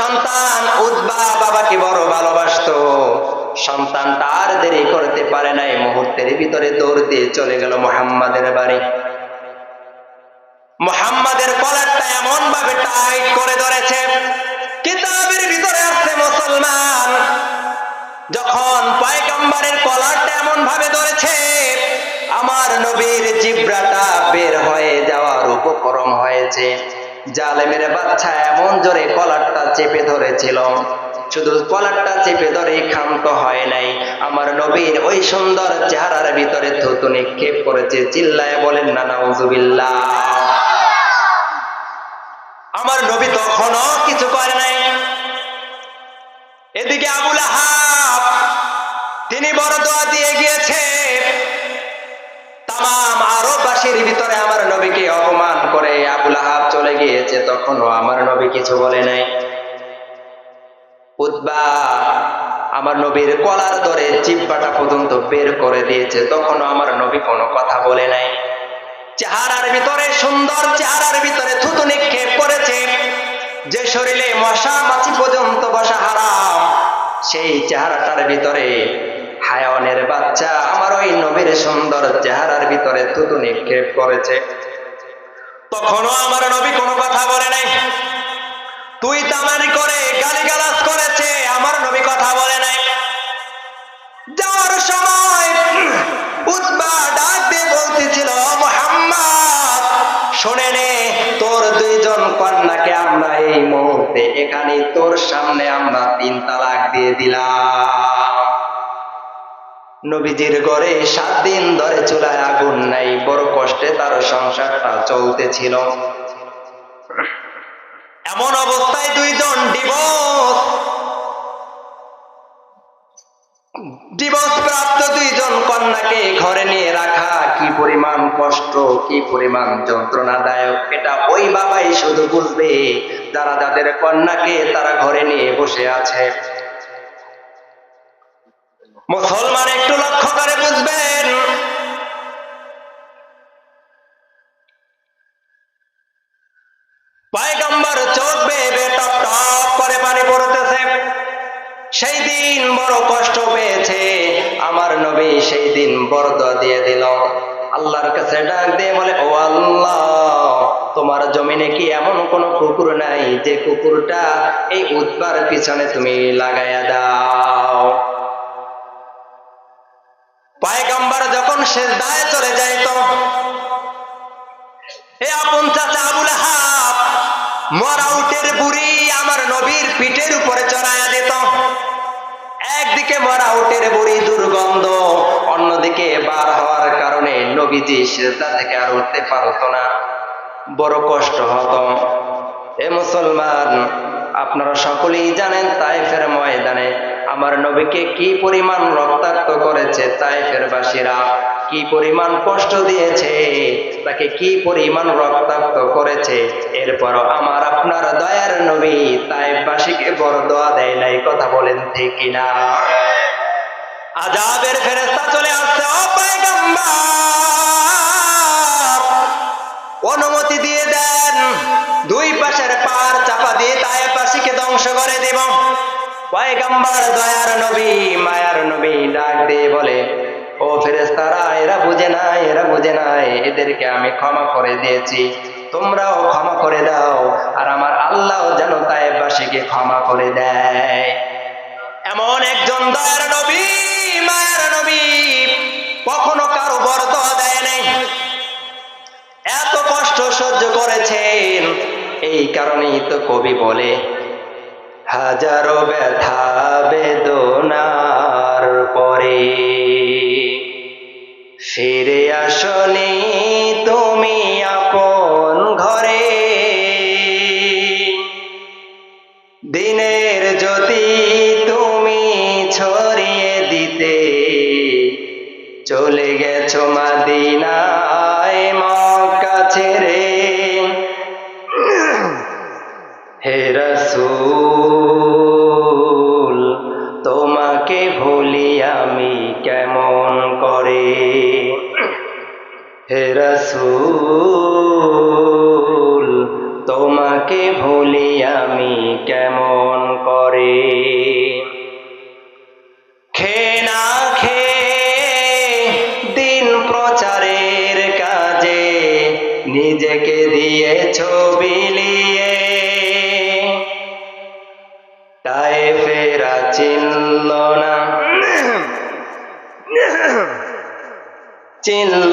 সন্তান উদ্বা বাবাকে বড় ভালোবাসতো। সন্তানটা আর দেরি করতে পারে নাই, মুহূর্তের ভিতরে দৌড় দিয়ে চলে গেল মোহাম্মদের বাড়ি। মোহাম্মদের কলারটা এমন ভাবে টাইট করে ধরেছে, কিতাবের ভিতরে আসছে মুসলমান, যখন পয়গম্বরের কলারটা এমন ভাবে ধরেছে, আমার নবীর জিব্রাটা বের হয়ে যাওয়ার উপক্রম হয়েছে। জালেমের বাচ্চা এমন জোরে কলারটা চেপে ধরেছিল। শুধু কলারটা চেপে ধরে ক্ষান্ত হয় নাই। আমার নবীর ওই সুন্দর চেহারার ভিতরে থুতু নিক্ষেপ করেছে। চিল্লায় বলেন, না, নাউজুবিল্লাহ। আমার নবী তখনও কিছু করে নাই। এদিকে আবুল আহাব তিনি বড় দোয়া দিয়ে গিয়েছে তাম আরববাসীর ভিতরে আমার নবীকে অপমান করে আবুল আহাব গিয়েছে তখনও আমার নবী কিছু বলে নাই। উদ্বা আমার নবীর কলার ধরে জিব্বাটা পর্যন্ত বের করে দিয়েছে, তখনও আমার নবী কোনো কথা বলে নাই। চেহারার ভিতরে সুন্দর চেহারার ভিতরে থুতু নিক্ষেপ করেছে। যে শরীরে মশা মাছি পর্যন্ত বসা হারাম, সেই চেহারাটার ভিতরে হায়নের বাচ্চা আমার ওই নবীর সুন্দর চেহারার ভিতরে থুতু নিক্ষেপ করেছে। তখনও আমার নবী কোনো কথা বলে নাই। তুই তামারি করে গালিগালাজ করেছে, আমার নবী কথা বলে নাই। যাওয়ার সময় উৎবা বলতেছিল মোহাম্মদ নে, তোর দুইজন কন্যাকে আমরা এই মুহূর্তে এখানে তোর সামনে আমরা তিন তালাক দিয়ে দিলাম। নবীজির ঘরে সাত দিন ধরে চুলায় আগুন নাই। বড় কষ্টে তার সংসারটা চলতেছিল। এমন অবস্থায় দুইজন ডিভোর্স ডিভোর্স প্রাপ্ত দুইজন কন্যাকে ঘরে নিয়ে রাখা, কি পরিমাণ কষ্ট, কি পরিমাণ যন্ত্রণাদায়ক, এটা ওই বাবাই শুধু বুঝবে, যারা যাদের কন্যাকে তারা ঘরে নিয়ে বসে আছে। মুসলমান একটু লক্ষ্য করে বুঝবেন। পয়গম্বর টপ টপ করে পানি পড়তেছে। সেই দিন বড় কষ্ট পেয়েছে। আমার নবী সেই দিন বরদ দিয়ে দিল। আল্লাহর কাছে ডাক দিয়ে বলে, ও আল্লাহ, তোমার জমিনে কি এমন কোন কুকুর নাই? যে কুকুরটা এই উৎপার পিছনে তুমি লাগাইয়া দাও। পয়গম্বর যখন শেষ দায় চলে যাইত এ আপন চাচা আবুল হাব, মরা উটের বুড়ি আমার নবীর পিঠের উপরে চড়াইয়া দিত। একদিকে মরা উটের বুড়ি দুর্গন্ধ, অন্যদিকে বার হওয়ার কারণে নবীজি সেজদা থেকে আর উঠতে পারত না। বড় কষ্ট হতো। এ মুসলমান আপনারা সকলেই জানেন তাইফের ময়দানে আমার নবীকে কি পরিমাণ রক্তাক্ত করেছে তাইফের বাসীরা কি পরিমাণ কষ্ট দিয়েছে, তাকে কি পরিমাণ রক্তাক্ত করেছে। এরপর আমার আপনার দয়ার নবী তাইফবাসীকে বড় দোয়া দেয় নাই, কথা বলেন ঠিক কিনা? আজাবের ফেরেস্তা চলে আসছে অনুমতি দিয়ে দেন। ধ্বংস করে দেব। দয়ার নবী, মায়ার নবী ডাক দিয়ে বলে, ও ফেরেস্তারা এরা বুঝে নাই এরা বুঝে নাই এদেরকে আমি ক্ষমা করে দিয়েছি। তোমরাও ক্ষমা করে দাও, আর আমার আল্লাহ যেন তাইফবাসীকে ক্ষমা করে দেয়। এমন একজন দয়ার নবী, মায়ার নবী কখনো কারও বরদ দেয় নাই। এত কষ্ট সহ্য করেছেন, এই কারণেই তো কবি বলে হাজারো ব্যথা বেদনার পরে। ফিরে আসনি তুমি আপন ঘরে। দিনের জ্যোতি তুমি ছড়িয়ে দিতে। চলে গেছো মাদিনায় মক্কা ছেড়ে রসুল, তোমাকে ভুলি আমি কেমন করে? খে খে দিন প্রচারের কাজে নিজেকে দিয়ে ছবি তাই ফেরা চিনল না। চিনল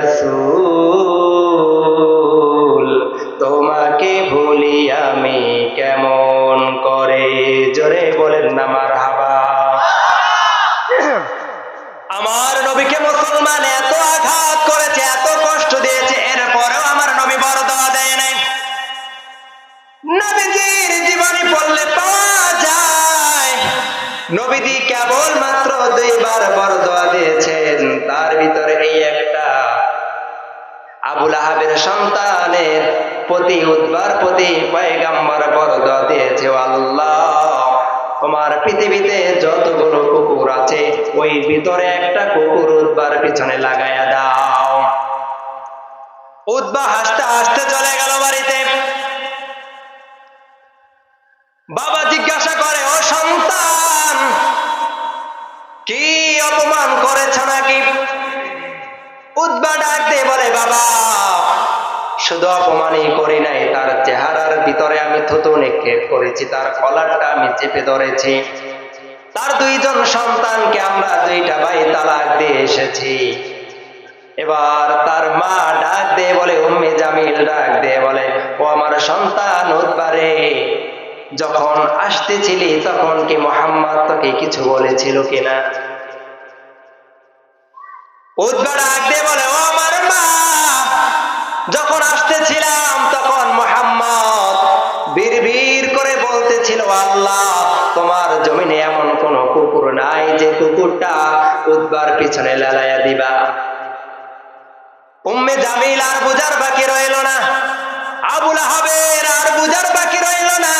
রাসূল, তোমাকে ভুলি আমি কেমন করে? জোরে বলেন না হাবা আমার নবীকে মুসলমান এত আঘাত করেছে, এত কষ্ট দিয়েছে, এরপরেও আমার নবী বড় দেওয়া দেয় নাই। নবীজির জীবনী পড়লে পাওয়া যায়। নবীজি কেবল মাত্র দুইবার বড় দোয়া আবুল আহাবের সন্তানের প্রতি উদ্বার, প্রতি পয়গাম্বার বরদ দিয়েছে আল্লাহ। তোমার পৃথিবীতে যতগুলো কুকুর আছে, ওই ভিতরে একটা কুকুর উদ্বার পিছনে লাগায়া দাও। উদ্বা হাসতে হাসতে শুধু অপমানই করি নাই, তার চেহারার ভিতরে আমি থুতু নিক্ষেপ করেছি, তার কলারটা আমি চেপে ধরেছি। তার দুইজন সন্তানকে আমরা দুইটা ভাই তালাক দিয়ে এসেছি। এবার তার মা ডাক দিয়ে বলে, উম্মে জামিল ডাক দিয়ে বলে, ও আমার সন্তান উদ্বারে যখন আসতেছিলি, তখন কি মোহাম্মদ তোকে কিছু বলেছিল কিনা? উদ্বা ডাক দিয়ে বলে, ও যখন আসতেছিলাম, তখন মোহাম্মদ বীর বীর করে বলতেছিল, আল্লাহ, তোমার জমিনে এমন কোন কুকুর নাই যে কুকুরটা উদ্বার পিছনে লালাইয়া দিবা। উম্মে জামিল আর বুঝার বাকি রইল না। আবুল আহাবের আর বুঝার বাকি রইল না।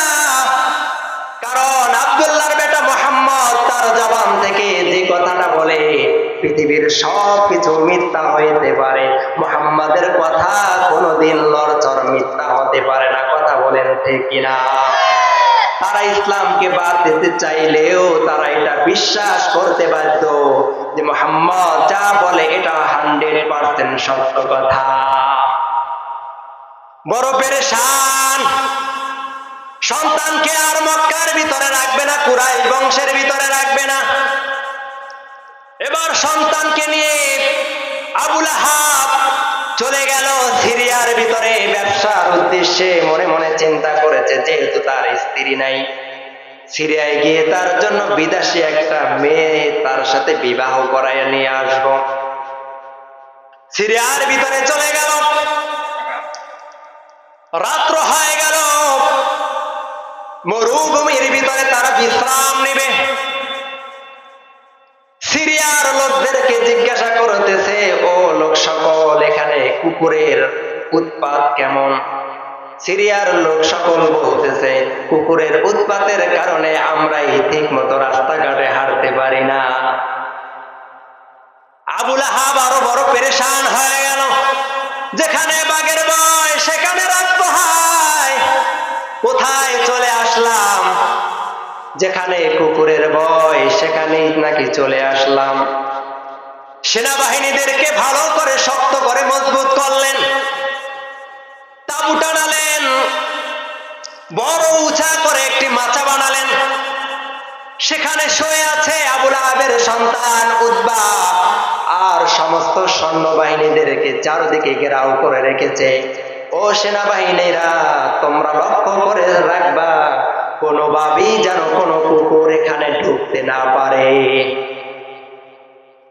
কারণ আবদুল্লাহর বেটা মোহাম্মদ তার জবান থেকে যে কথাটা বলে পৃথিবীর সব কিছু মিথ্যা হইতে পারে। মোহাম্মদের কথা কোনোদিন লড়চড় মিথ্যা হতে পারে না, কথা বলেন ঠিক কিনা? তারা ইসলামকে বাদ দিতে চাইলেও তারা এটা বিশ্বাস করতে বাধ্য যে মোহাম্মদ যা বলে এটা হান্ড্রেড পার্সেন্ট সত্য কথা। বড় পেরেশান! সন্তানকে আর মক্কার ভিতরে রাখবে না কুরাই বংশের ভিতরে রাখবে না। এবার সন্তানকে নিয়ে আবুল আহাব চলে গেল সিরিয়ার ভিতরে। ব্যবসার উদ্দেশ্যে মনে মনে চিন্তা করেছে, যেহেতু তার স্ত্রী নাই। সিরিয়ায় গিয়ে তার জন্য বিদেশি একটা মেয়ে তার সাথে বিবাহ করাইয়া নিয়ে আসব। সিরিয়ার ভিতরে চলে গেল। রাত্র হয়ে গেল। মরুভূমির ভিতরে তারা বিশ্রাম নেবে। কুকুরের উৎপাত কেমন? সিরিয়ার লোক সকল বলতেছে, কুকুরের উৎপাতের কারণে আমরাই ঠিক মতো রাস্তাঘাটে হারতে পারি না। আবুল আহাব আরও বড় পেরেশান হয়ে গেল। যেখানে বাগের বয় সেখানে রাখব হায় কোথায় চলে আসলাম? যেখানে কুকুরের বয় সেখানেই নাকি চলে আসলাম। সেনাবাহিনীদেরকে ভালো করে শক্ত করে মজবুত করলেন। তাবু টানালেন বড় উঁচা করে একটি মাচা বানালেন। সেখানে শুয়ে আছে আবুল আবের সন্তান উদ্বা আর সমস্ত সৈন্যবাহিনীদেরকে চারদিকে ঘেরাও করে রেখেছে। ও সেনাবাহিনীরা, তোমরা লক্ষ্য করে রাখবা, কোনোভাবেই যেন কোনো কুকুর এখানে ঢুকতে না পারে।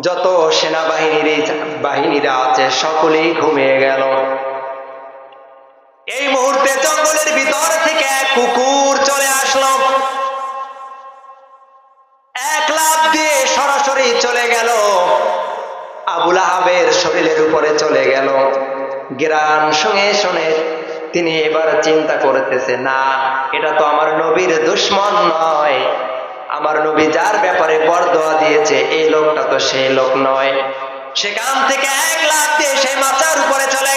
যত সেনাবাহিনীর বাহিনীরা আছে, সকলেই ঘুমিয়ে গেল। এই মুহূর্তে জঙ্গলের ভিতর থেকে কুকুর চলে আসলো। এক লাভ দিয়ে সরাসরি চলে গেল। আবুল আহাবের শরীরের উপরে চলে গেল। গ্রাম সঙ্গে শুনে তিনি এবার চিন্তা করতেছে, না, এটা তো আমার নবীর দুশ্মন নয়। আমার নবী যার ব্যাপারে বরদোয়া দিয়েছে, এই লোকটা তো সেই লোক নয়। সেখান থেকে এক লাখ দিয়ে সেই মাথার উপরে চলে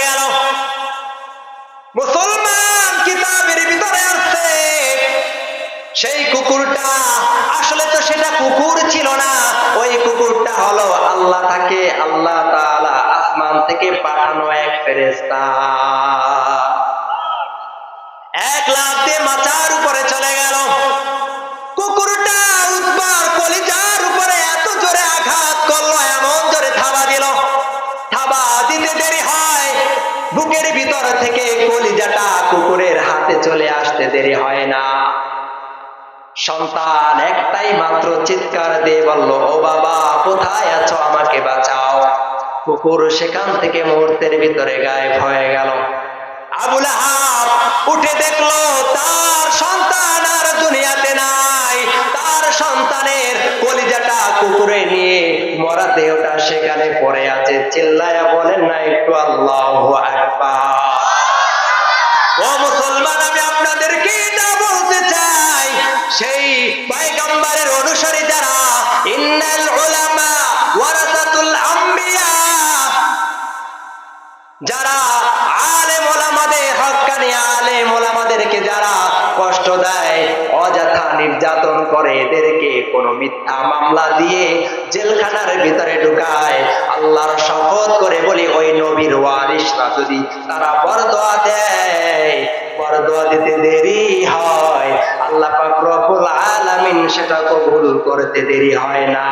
ভিতর থেকে কলিজাটা কুকুরের হাতে চলে আসতে দেরি হয় না। সন্তান একটাই মাত্র চিৎকার দিয়ে বলল, ও বাবা, কোথায় আছো? আমাকে বাঁচাও। কুকুর সেখান থেকে মুহূর্তের ভিতরে গায়েব হয়ে গেল। আবুল উঠে দেখল, তার সন্তান আর দুনিয়াতে নাই। তার সন্তানের কলিজাটা কুকুরে নিয়ে মরা দেহটা সেখানে পড়ে আছে। চিল্লায়া বলেন, না, একটু আল্লাহ আকবার। কষ্ট দেয়, অযথা নির্যাতন করে কোনো মিথ্যা মামলা দিয়ে জেলখানার ভিতরে ঢুকায়, আল্লাহর শপথ করে বলি, ওই নবীর ওয়ারিসরা যদি তারা বরদোয়া দেয় বরদোয়া দিতে দেরি হয়। আল্লাহ পাক রব্বুল আলামিন সেটা কবুল করতে দেরি হয় না।